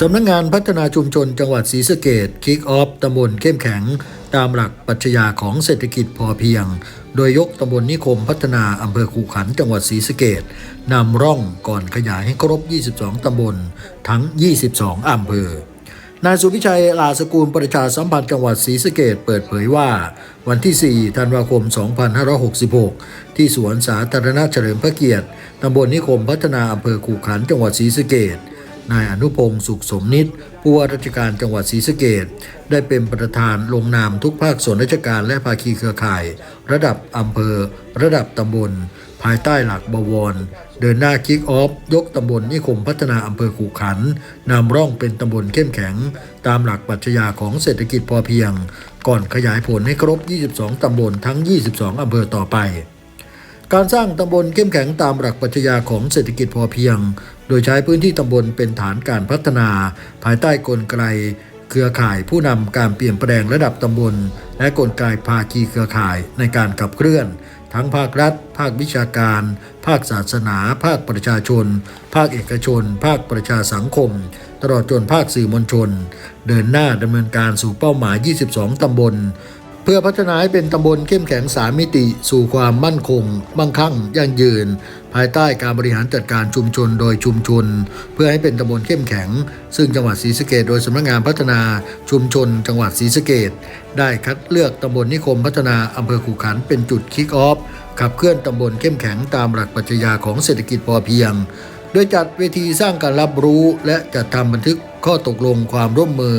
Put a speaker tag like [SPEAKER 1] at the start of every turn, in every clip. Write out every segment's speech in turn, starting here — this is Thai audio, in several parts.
[SPEAKER 1] สำนักงงานพัฒนาชุมชนจังหวัดศรีสะเกดคิกออฟตำบลเข้มแข็ง ตามหลักปัชญาของเศรษฐกิจพอเพียง โดยยกตำบลนิคมพัฒนาอำเภอคูขันจังหวัดศรีสะเกดนำร่องก่อนขยายให้ครบ 22 ตำบลทั้ง 22 อำเภอนายสุพิชัยลาสกุลประชาสัมพันธ์จังหวัดศรีสะเกดเปิดเผยว่า วันที่ 4 ธันวาคม 2566 ที่สวนสาธารณะเฉลิมพระเกียรติตำบลนิคมพัฒนาอำเภอขู่ขันจังหวัดศรีสะเกด นายอนุพงศ์สุขสมนิตผู้ว่าราชการจังหวัดศรีสะเกดได้เป็นประธานลงนามทุกภาคส่วนราชการและภาคีเครือข่าย ระดับอำเภอ ระดับตำบล ภายใต้หลักบวร เดินหน้าคิกออฟ ยกตำบลนิคมพัฒนาอำเภอขู่ขันนำร่องเป็นตำบลเข้มแข็ง ตามหลักปรัชญาของเศรษฐกิจพอเพียง ก่อนขยายผลให้ครบ 22 ตำบลทั้ง 22 อำเภอต่อไปการสร้างตำบลเข้มแข็งตามหลักปรัชญาของเศรษฐกิจพอเพียง ดยใช้พื้นที่ตำบลเป็นฐานการพัฒนา ภายใต้กลไกเครือข่ายผู้นำการเปลี่ยนแปลงระดับตำบล และกลไกภาคีเครือข่ายในการขับเคลื่อน ทั้งภาครัฐ ภาควิชาการ ภาคศาสนา ภาคประชาชน ภาคเอกชน ภาคประชาสังคม ตลอดจนภาคสื่อมวลชน เดินหน้าดำเนินการสู่เป้าหมาย 22 ตำบล เพื่อพัฒนาให้เป็นตำบลเข้มแข็งสามมิติ สู่ความมั่นคงมั่งคั่งยั่งยืน ภายใต้การบริหารจัดการชุมชนโดยชุมชน เพื่อให้เป็นตำบลเข้มแข็ง ซึ่งจังหวัดศรีสะเกดโดยสำนักงานพัฒนาชุมชน จังหวัดศรีสะเกดได้คัดเลือกตำบลนิคมพัฒนาอำเภอขุขันเป็นจุดคิกออฟขับเคลื่อนตำบลเข้มแข็งตามหลักปรัชญาของเศรษฐกิจพอเพียง โดยจัดเวทีสร้างการรับรู้และจัดทำบันทึกข้อตกลงความร่วมมือ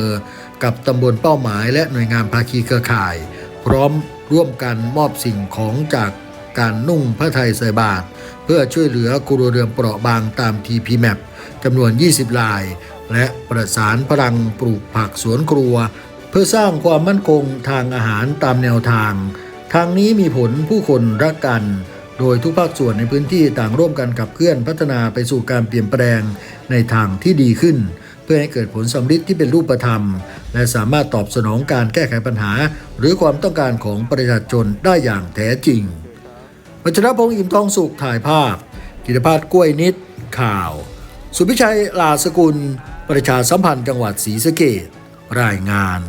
[SPEAKER 1] กับตำบลเป้าหมายและหน่วยงานภาคีเครือข่าย พร้อมร่วมกันมอบสิ่งของจากการนุ่งพระไทยใส่บาตรเพื่อช่วยเหลือครัวเรือนเปราะบางตาม TP Map จำนวน 20 ลาย และประสานพลังปลูกผักสวนครัว เพื่อสร้างความมั่นคงทางอาหารตามแนวทาง ทางนี้มีผลผู้คนรักกัน โดยทุกภาคส่วนในพื้นที่ต่างร่วมกันขับเคลื่อนพัฒนาไปสู่การเปลี่ยนแปลงในทางที่ดีขึ้น เพื่อให้เกิดผลสำฤทธิ์ที่เป็นรูปธรรม และสามารถตอบสนองการแก้ไขปัญหา หรือความต้องการของประชาชนได้อย่างแท้จริงวัชรพงษ์อิ่มทองสุขถ่ายภาพ กิตภาพกล้วยนิด ข่าว สุพิชัยลาสกุล ประชาสัมพันธ์จังหวัดศรีสะเกดรายงาน